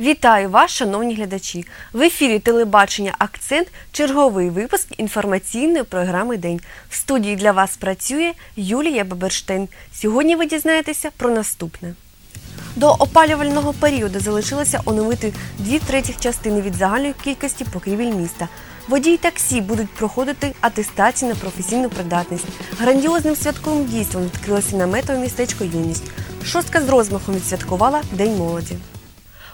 Вітаю вас, шановні глядачі! В ефірі телебачення Акцент черговий випуск інформаційної програми День. В студії для вас працює Юлія Баберштейн. Сьогодні ви дізнаєтеся про наступне. До опалювального періоду залишилося оновити дві третіх частини від загальної кількості покрівель міста. Водії таксі будуть проходити атестацію на професійну придатність. Грандіозним святковим дійством відкрилося наметове містечко Юність. Шостка з розмахом відсвяткувала День молоді.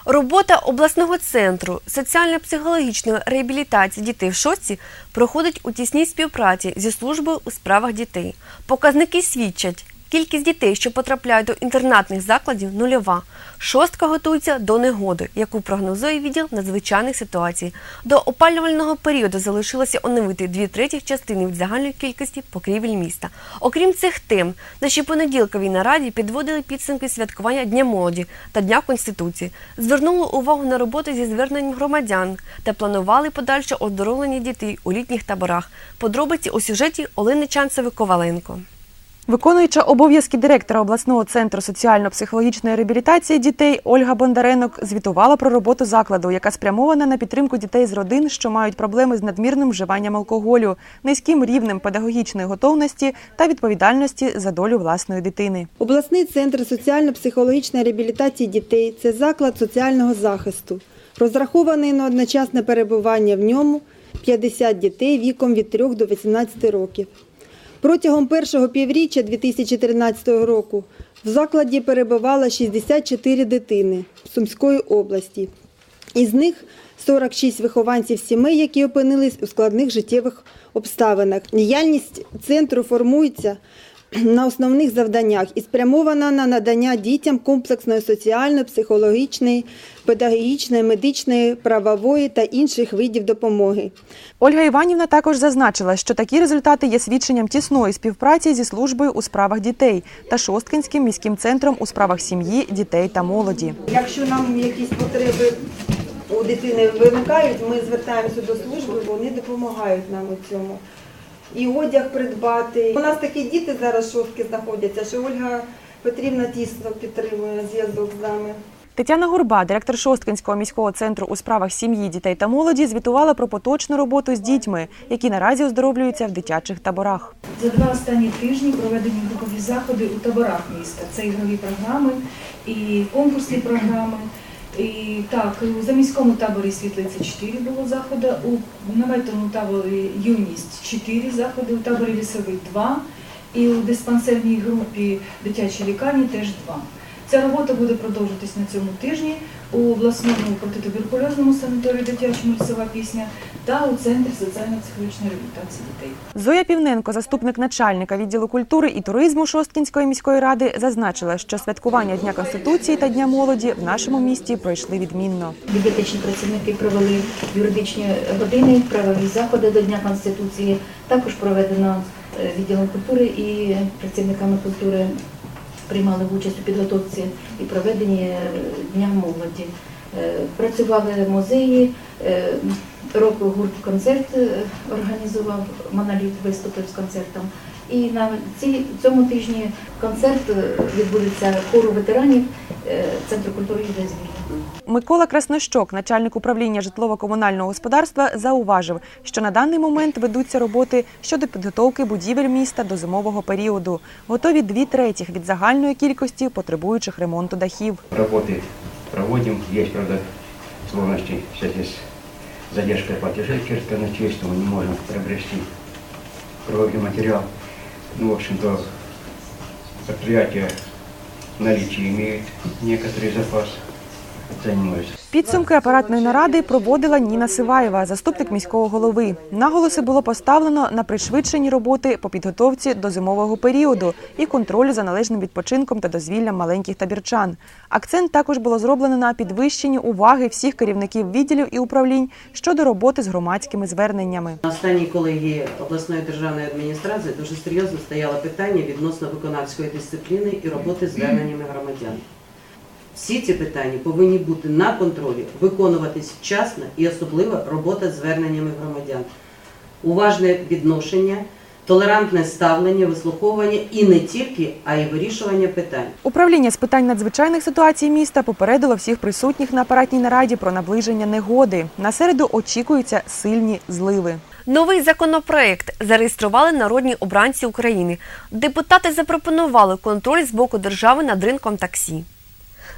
Робота обласного центру соціально-психологічної реабілітації дітей в шоці проходить у тісній співпраці зі службою у справах дітей. Показники свідчать. Кількість дітей, що потрапляють до інтернатних закладів, нульова. Шостка готується до негоди, яку прогнозує відділ надзвичайних ситуацій. До опалювального періоду залишилося оновити дві третіх частини від загальної кількості покрівель міста. Окрім цих тем, наші понеділковій нараді підводили підсумки святкування Дня молоді та Дня Конституції, звернули увагу на роботу зі зверненням громадян та планували подальше оздоровлення дітей у літніх таборах. Подробиці у сюжеті Олени Чанцевої-Коваленко. Виконуюча обов'язки директора обласного центру соціально-психологічної реабілітації дітей Ольга Бондаренок звітувала про роботу закладу, яка спрямована на підтримку дітей з родин, що мають проблеми з надмірним вживанням алкоголю, низьким рівнем педагогічної готовності та відповідальності за долю власної дитини. Обласний центр соціально-психологічної реабілітації дітей це заклад соціального захисту, розрахований на одночасне перебування в ньому 50 дітей віком від 3 до 18 років. Протягом першого півріччя 2013 року в закладі перебувало 64 дитини Сумської області. Із них 46 вихованців сімей, які опинились у складних життєвих обставинах. Діяльність центру формується на основних завданнях і спрямована на надання дітям комплексної соціальної, психологічної, педагогічної, медичної, правової та інших видів допомоги. Ольга Іванівна також зазначила, що такі результати є свідченням тісної співпраці зі службою у справах дітей та Шосткинським міським центром у справах сім'ї, дітей та молоді. Якщо нам якісь потреби у дитини виникають, ми звертаємося до служби, вони допомагають нам у цьому. І одяг придбати. У нас такі діти зараз шостки знаходяться, що Ольга Петрівна тісно підтримує зв'язок з нами. Тетяна Гурба, директор Шосткинського міського центру у справах сім'ї, дітей та молоді, звітувала про поточну роботу з дітьми, які наразі оздоровлюються в дитячих таборах. За два останні тижні проведені групові заходи у таборах міста. Це ігрові програми і конкурсні програми. І так, у заміському таборі Світлиця 4 було заходи, у наметовому таборі Юність 4 заходи, у таборі Лісовий 2 і у диспансерній групі дитячій лікарні теж 2. Ця робота буде продовжуватись на цьому тижні у обласному протитуберкульозному санаторії дитячому лісова пісня та у центрі соціально-психологічної реабілітації дітей. Зоя Півненко, заступник начальника відділу культури і туризму Шосткінської міської ради, зазначила, що святкування Дня Конституції та Дня молоді в нашому місті пройшли відмінно. Бібліотечні працівники провели юридичні години, правові заходи до Дня Конституції. Також проведено е, відділом культури і працівниками культури приймали участь у підготовці і проведенні е, Дня молоді. Е, Працювали музеї, е, року гурт концерт організував моноліт, виступив з концертом. І на цьому тижні концерт відбудеться хору ветеранів Центру культури і дозвілля. Микола Краснощок, начальник управління житлово-комунального господарства, зауважив, що на даний момент ведуться роботи щодо підготовки будівель міста до зимового періоду. Готові дві третіх від загальної кількості потребуючих ремонту дахів. Работы проводим. Есть, правда, сложности в связи с задержкой платежей Кирского начальства. Мы не можем приобрести кровный материал. Ну, в общем-то, предприятия в наличии имеют некоторый запас. Занимаюсь. Підсумки апаратної наради проводила Ніна Сиваєва, заступник міського голови. Наголоси було поставлено на пришвидшенні роботи по підготовці до зимового періоду і контролю за належним відпочинком та дозвіллям маленьких табірчан. Акцент також було зроблено на підвищенні уваги всіх керівників відділів і управлінь щодо роботи з громадськими зверненнями. На останній колегії обласної державної адміністрації дуже серйозно стояло питання відносно виконавської дисципліни і роботи з зверненнями громадян. Всі ці питання повинні бути на контролі, виконуватись вчасно і особливо робота з зверненнями громадян. Уважне відношення толерантне ставлення, вислуховування і не тільки, а й вирішування питань. Управління з питань надзвичайних ситуацій міста попередило всіх присутніх на апаратній нараді про наближення негоди. На середу очікуються сильні зливи. Новий законопроект зареєстрували народні обранці України. Депутати запропонували контроль з боку держави над ринком таксі.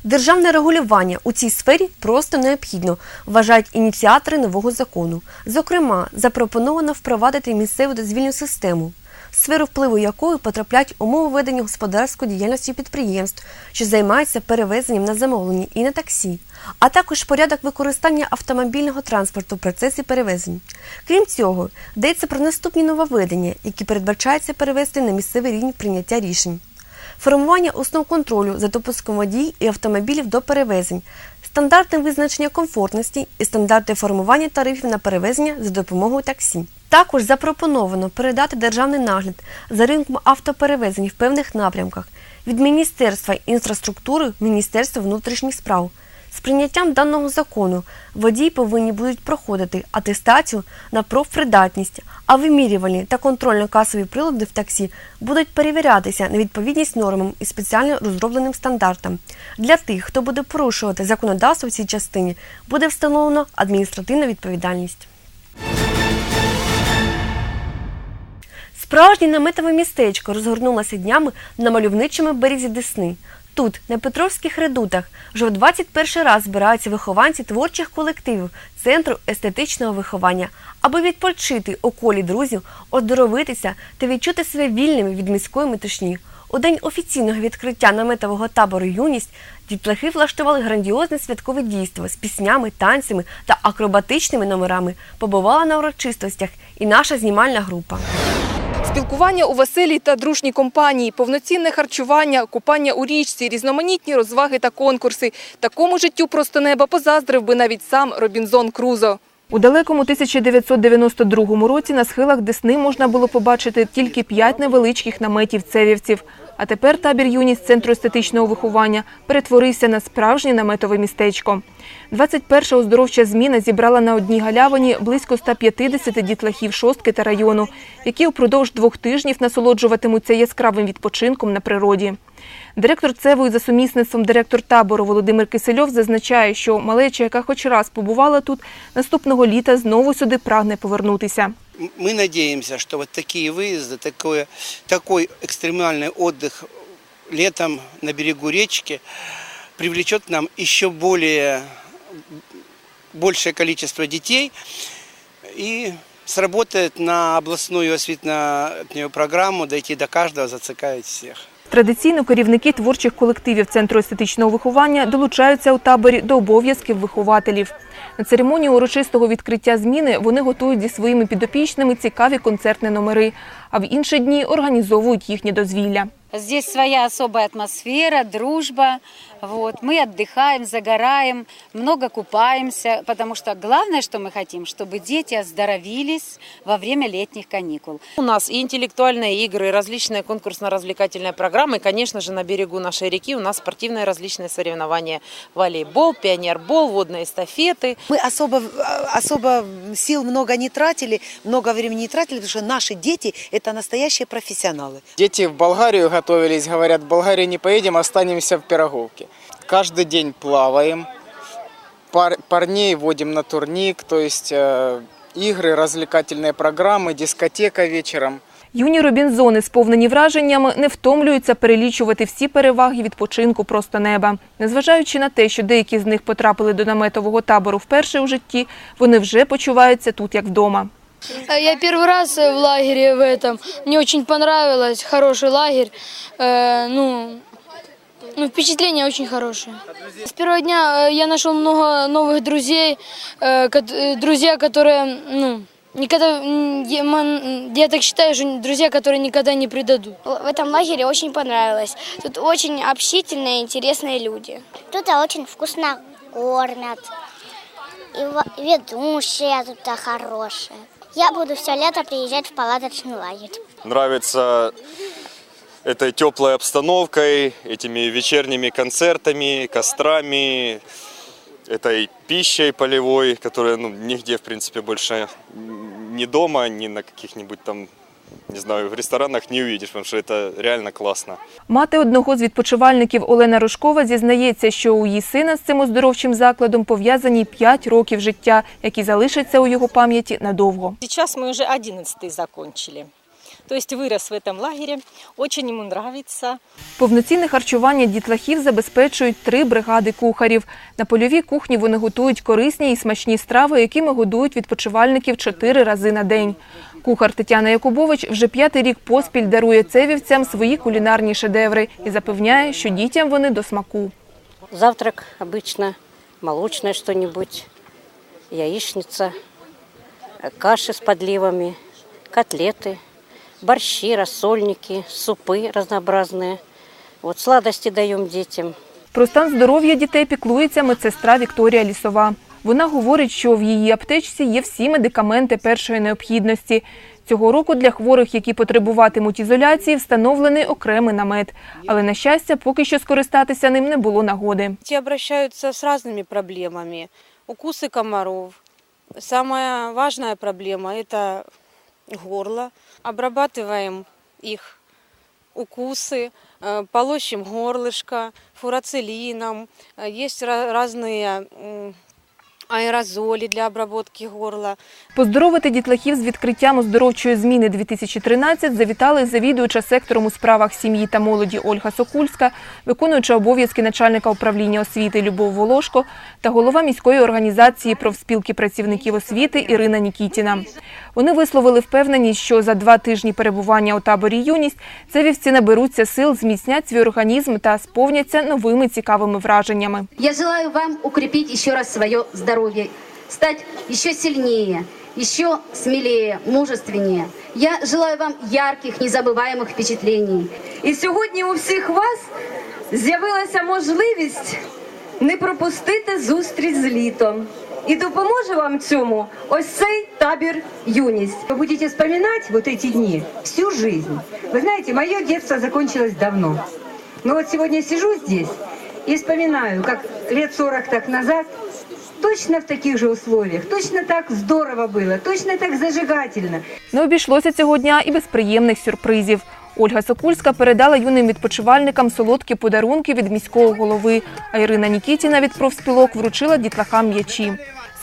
Державне регулювання у цій сфері просто необхідно, вважають ініціатори нового закону. Зокрема, запропоновано впровадити місцеву дозвільну систему, сферу впливу якої потрапляють умови ведення господарської діяльності підприємств, що займаються перевезенням на замовлення і на таксі, а також порядок використання автомобільного транспорту в процесі перевезень. Крім цього, йдеться про наступні нововведення, які передбачається перевести на місцевий рівень прийняття рішень формування основ контролю за допуском водій і автомобілів до перевезень, стандарти визначення комфортності і стандарти формування тарифів на перевезення за допомогою таксі. Також запропоновано передати державний нагляд за ринком автоперевезень в певних напрямках від Міністерства інфраструктури в Міністерство внутрішніх справ. З прийняттям даного закону водії повинні будуть проходити атестацію на профпридатність, а вимірювальні та контрольно-касові прилади в таксі будуть перевірятися на відповідність нормам і спеціально розробленим стандартам. Для тих, хто буде порушувати законодавство в цій частині, буде встановлено адміністративна відповідальність. Справжнє наметове містечко розгорнулося днями на мальовничому березі Десни. Тут, на Петровських редутах, вже в 21 раз збираються вихованці творчих колективів Центру естетичного виховання, аби відпочити у колі друзів, оздоровитися та відчути себе вільними від міської метушні. У день офіційного відкриття наметового табору Юність дітлахи влаштували грандіозне святкове дійство з піснями, танцями та акробатичними номерами. Побувала на урочистостях і наша знімальна група. Спілкування у веселій та дружній компанії, повноцінне харчування, купання у річці, різноманітні розваги та конкурси. Такому життю просто неба позаздрив би навіть сам Робінзон Крузо. У далекому 1992 році на схилах Десни можна було побачити тільки п'ять невеличких наметів цевівців. А тепер табір юність центру естетичного виховання перетворився на справжнє наметове містечко. 21-ша оздоровча зміна зібрала на одній галявині близько 150 дітлахів шостки та району, які упродовж двох тижнів насолоджуватимуться яскравим відпочинком на природі. Директор ЦЕВу і за сумісництвом директор табору Володимир Кисельов зазначає, що малеча, яка хоч раз побувала тут, наступного літа знову сюди прагне повернутися. Мы надеемся, что вот такие выезды, такое, такой экстремальный отдых летом на берегу речки привлечет к нам еще более, большее количество детей и сработает на областную осветительную программу дойти до каждого, зацикавить всех. Традиційно керівники творчих колективів Центру естетичного виховання долучаються у таборі до обов'язків вихователів. На церемонію урочистого відкриття зміни вони готують зі своїми підопічними цікаві концертні номери, а в інші дні організовують їхнє дозвілля. Здесь своя особая атмосфера, дружба. Вот. Мы отдыхаем, загораем, много купаемся, потому что главное, что мы хотим, чтобы дети оздоровились во время летних каникул. У нас и интеллектуальные игры, и различные конкурсно-развлекательные программы. И, конечно же, на берегу нашей реки у нас спортивные различные соревнования. Волейбол, пионербол, водные эстафеты. Мы особо, особо сил много не тратили, много времени не тратили, потому что наши дети – это настоящие профессионалы. Дети в Болгарию готовились, говорят, в Болгарию не поедем, останемся в Пироговке. Каждый день плаваем, пар- парней водим на турник, то есть э, игры, развлекательные программы, дискотека вечером. Юні Робінзони, сповнені враженнями, не втомлюються перелічувати всі переваги відпочинку просто неба. Незважаючи на те, що деякі з них потрапили до наметового табору вперше у житті, вони вже почуваються тут як вдома. Я первый раз в лагере в этом. Мне очень понравилось. Хороший лагерь. Э, ну, ну, впечатление очень хорошее. С первого дня э, я нашел много новых друзей. э, э, друзья, которые, ну, никогда, я, я так считаю, что друзья, которые никогда не предадут. В этом лагере очень понравилось. Тут очень общительные, интересные люди. Тут очень вкусно кормят. И ведущие тут хорошие. Я буду все лето приезжать в палаточный лагерь. Нравится этой теплой обстановкой, этими вечерними концертами, кострами, этой пищей полевой, которая ну, нигде, в принципе, больше ни дома, ни на каких-нибудь там не знаю, в ресторанах не увидишь, потому что это реально классно. Мати одного з відпочивальників Олена Рожкова зізнається, що у її сина з цим оздоровчим закладом пов'язані 5 років життя, які залишаться у його пам'яті надовго. Сейчас мы уже 11 закончили. То есть вырос в этом лагере, очень ему нравится. Повноцінне харчування дітлахів забезпечують три бригади кухарів. На польовій кухні вони готують корисні і смачні страви, якими годують відпочивальників чотири рази на день. Кухар Тетяна Якубович вже п'ятий рік поспіль дарує цевівцям свої кулінарні шедеври і запевняє, що дітям вони до смаку. Завтрак обычно молочное что-нибудь, яичница, э, каши с подливами, котлеты, борщи, рассольники, супы разнообразные. Вот сладости даем детям. Про стан здоров'я дітей піклується медсестра Вікторія Лісова. Вона говорить, що в її аптечці є всі медикаменти першої необхідності. Цього року для хворих, які потребуватимуть ізоляції, встановлений окремий намет. Але, на щастя, поки що скористатися ним не було нагоди. Те обращаются с разными проблемами. Укусы комаров. Самая важная проблема – это горло. Обрабатываем их укусы, э, полощем горлышко фурацилином. Э, Есть ра- разные м, аэрозоли для обработки горла. Поздоровити дітлахів з відкриттям оздоровчої зміни 2013 завітали завідуюча сектором у справах сім'ї та молоді Ольга Сокульська, виконуюча обов'язки начальника управління освіти Любов Волошко та голова міської організації профспілки працівників освіти Ірина Нікітіна. Вони висловили впевненість, що за два тижні перебування у таборі юність це вівці наберуться сил, зміцнять свій організм та сповняться новими цікавими враженнями. Я желаю вам укрепить еще раз свое здоровье, стать еще сильнее, еще смелее, мужественнее. Я желаю вам ярких, незабываемых впечатлений. І сьогодні у всіх вас з'явилася можливість не пропустити зустріч з літом. І допоможе вам цьому ось цей табір юність. Ви будете вспоминать вот эти дни всю жизнь. Вы знаете, мое детство закончилось давно. Но вот сегодня я сижу здесь и вспоминаю, как лет 40 так назад точно в таких же условиях, точно так здорово было, точно так зажигательно. Не обійшлося цього дня і без приємних сюрпризів. Ольга Сокульська передала юним відпочивальникам солодкі подарунки від міського голови, а Ірина Нікітіна від профспілок вручила дітлахам м'ячі.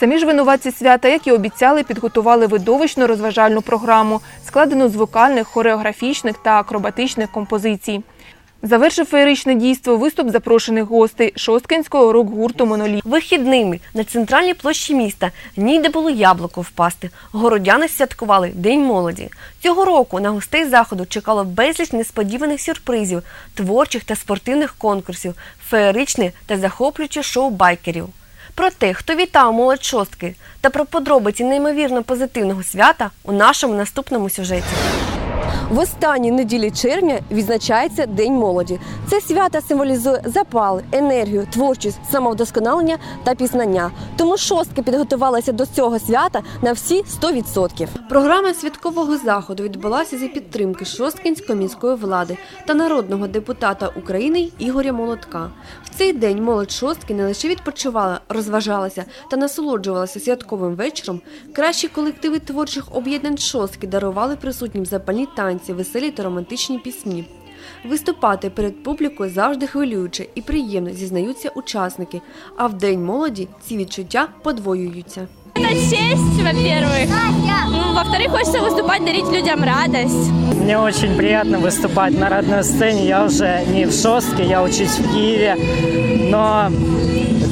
Самі ж винуватці свята, як і обіцяли, підготували видовищну розважальну програму, складену з вокальних, хореографічних та акробатичних композицій. Завершив феєричне дійство виступ запрошених гостей шосткинського рок-гурту Моноліт. Вихідними на центральній площі міста ніде було яблуко впасти. Городяни святкували День молоді. Цього року на гостей заходу чекало безліч несподіваних сюрпризів, творчих та спортивних конкурсів, феєричне та захоплююче шоу байкерів. Про те, хто вітав молодь шостки, та про подробиці неймовірно позитивного свята у нашому наступному сюжеті. В останній неділі червня відзначається День молоді. Це свято символізує запал, енергію, творчість, самовдосконалення та пізнання. Тому шостки підготувалися до цього свята на всі 100%. Програма святкового заходу відбулася за підтримки Шосткінської міської влади та народного депутата України Ігоря Молотка. В цей день молодь шостки не лише відпочивала, розважалася та насолоджувалася святковим вечором. Кращі колективи творчих об'єднань шостки дарували присутнім запальні танці, веселі та романтичні пісні. Виступати перед публікою завжди хвилююче і приємно зізнаються учасники. А в день молоді ці відчуття подвоюються. Это честь, во-первых. Ну, во-вторых, хочется выступать, дарить людям радость. Мне очень приятно выступать на родной сцене. Я уже не в Шостке, я учусь в Киеве. Но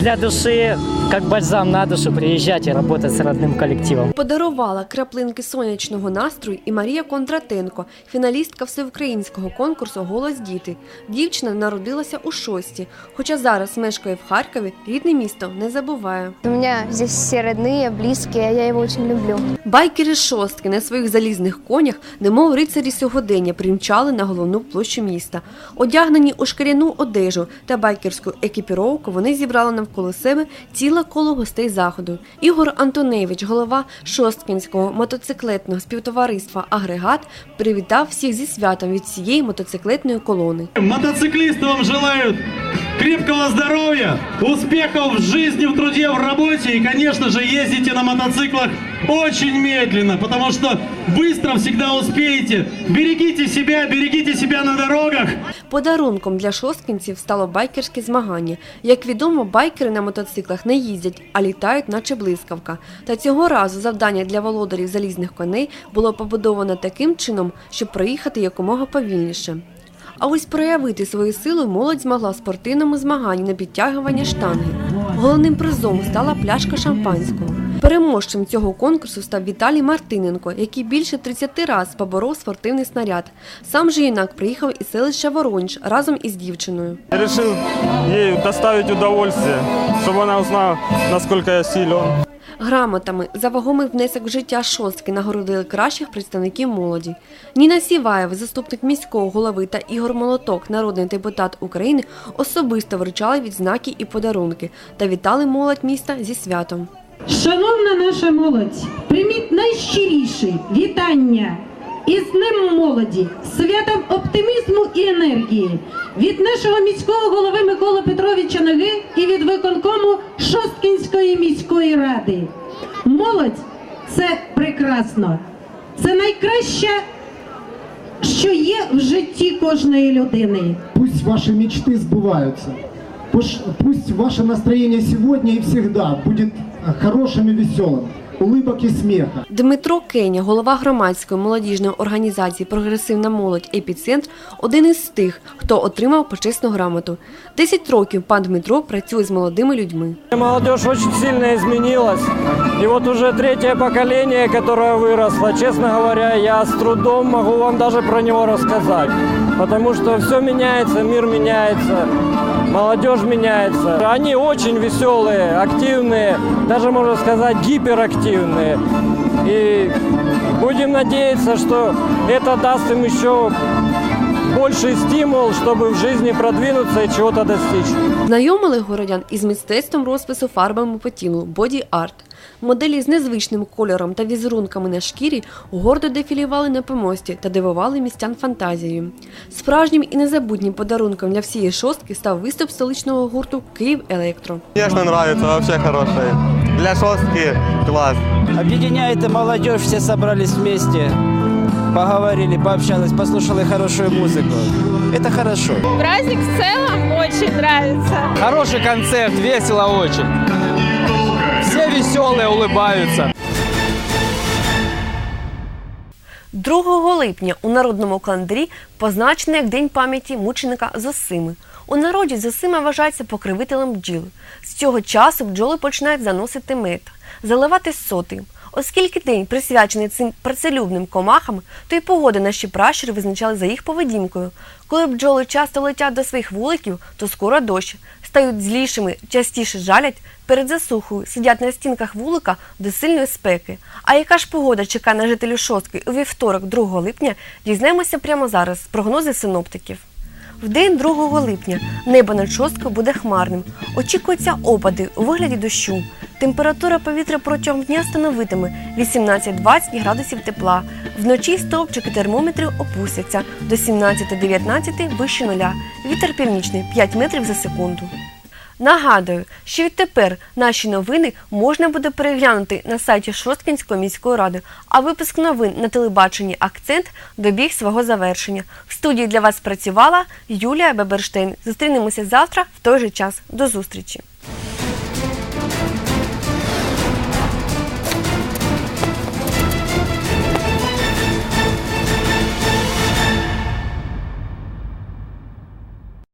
для души, как бальзам на душу, приезжать и работать с родным коллективом. Подарувала краплинки сонячного настрою і Марія Кондратенко, фіналістка всеукраїнського конкурсу Голос діти. Дівчина народилася у шості, хоча зараз мешкає в Харкові, рідне місто не забуває. У меня здесь все родные, близкие, я его очень люблю. Байкери шостки на своїх залізних конях, немов рицарі сьогодення, примчали на головну площу міста. Одягнені у шкіряну одежу та байкерську екіпіровку, вони зібрали навколо себе ціле коло гостей заходу. Ігор Антоневич, голова Шосткінського мотоциклетного співтовариства Агрегат, привітав всіх зі святом від цієї мотоциклетної колони. Мотоциклисты вам желают крепкого здоровья, успехов в жизни, в труде, в работе и, конечно же, ездите на мотоциклах очень медленно, потому что быстро всегда успеете. Берегите себя, берегите себя на дорогах. Подарунком для шосткінців стало байкерське змагання. Як відомо, байкери на мотоциклах не їздять, а літають, наче блискавка. Та цього разу завдання для володарів залізних коней було побудовано таким чином, щоб проїхати якомога повільніше. А ось проявити свою силу молодь змогла в спортивному змаганні на підтягування штанги. Головним призом стала пляшка шампанського. Переможцем цього конкурсу став Віталій Мартиненко, який більше 30 разів поборов спортивний снаряд. Сам же юнак приїхав із селища Воронеж разом із дівчиною. Я решил ей доставить удовольствие, чтобы она узнала, насколько я силен. Грамотами за вагомий внесок в життя шостки нагородили кращих представників молоді. Ніна Сіваєва, заступник міського голови та Ігор Молоток, народний депутат України, особисто вручали відзнаки і подарунки та вітали молодь міста зі святом. Шановна наша молодь, прийміть найщиріші вітання із Днем молоді, святом оптимізму і енергії від нашого міського голови Миколи Петровича Ноги і від виконкому міської ради. Молодь це прекрасно. Це найкраще, що є в житті кожної людини. Пусть ваши мечты сбываются. Пусть, пусть ваше настроение сегодня и всегда будет э, хорошим и веселым. Улыбок и смеха. Дмитро Кеня, голова громадської молодіжної організації Прогресивна молодь Епіцентр, один із тих, хто отримав почесну грамоту. Десять років пан Дмитро працює з молодими людьми. Молодежь очень сильно изменилась. И вот уже третье поколение, которое выросло, честно говоря, я с трудом могу вам даже про него рассказать. Потому что все меняется, мир меняется, молодежь меняется. Они очень веселые, активные, даже можно сказать гиперактивные. И будем надеяться, что это даст им еще больший стимул, чтобы в жизни продвинуться и чего-то достичь. Знайомили городян із мистецтвом розпису фарбами по тілу боді арт. Моделі з незвичним кольором та візерунками на шкірі гордо дефілювали на помості та дивували містян фантазією. Справжнім і незабутнім подарунком для всієї шостки став виступ столичного гурту Київ Електро. Конечно, нравится, вообще хороший. Для шостки класс. Объединяет и молодежь, все собрались вместе, поговорили, пообщались, послушали хорошую музыку. Это хорошо. Праздник в целом очень нравится. Хороший концерт, весело очень. Веселые, улыбаются. 2 липня у народному календарі позначений як День пам'яті мученика Зосими. У народі Зосима вважається покривителем бджіл. З цього часу бджоли починають заносити мед, заливати соти. Оскільки день присвячений цим працелюбним комахам, то й погоди наші пращури визначали за їх поведінкою. Коли бджоли часто летять до своїх вуликів, то скоро дощ, стають злішими, частіше жалять, перед засухою сидять на стінках вулика до сильної спеки. А яка ж погода чекає на жителів шостки у вівторок, 2 липня, дізнаємося прямо зараз з прогнози синоптиків. В день 2 липня небо над шосткою буде хмарним. Очікуються опади у вигляді дощу. Температура повітря протягом дня становитиме 18-20 градусів тепла. Вночі стовпчики термометрів опустяться до 17-19 вище нуля. Вітер північний 5 метрів за секунду. Нагадую, що відтепер наші новини можна буде переглянути на сайті Шосткінської міської ради, а випуск новин на телебаченні Акцент добіг свого завершення. В студії для вас працювала Юлія Беберштейн. Зустрінемося завтра в той же час. До зустрічі!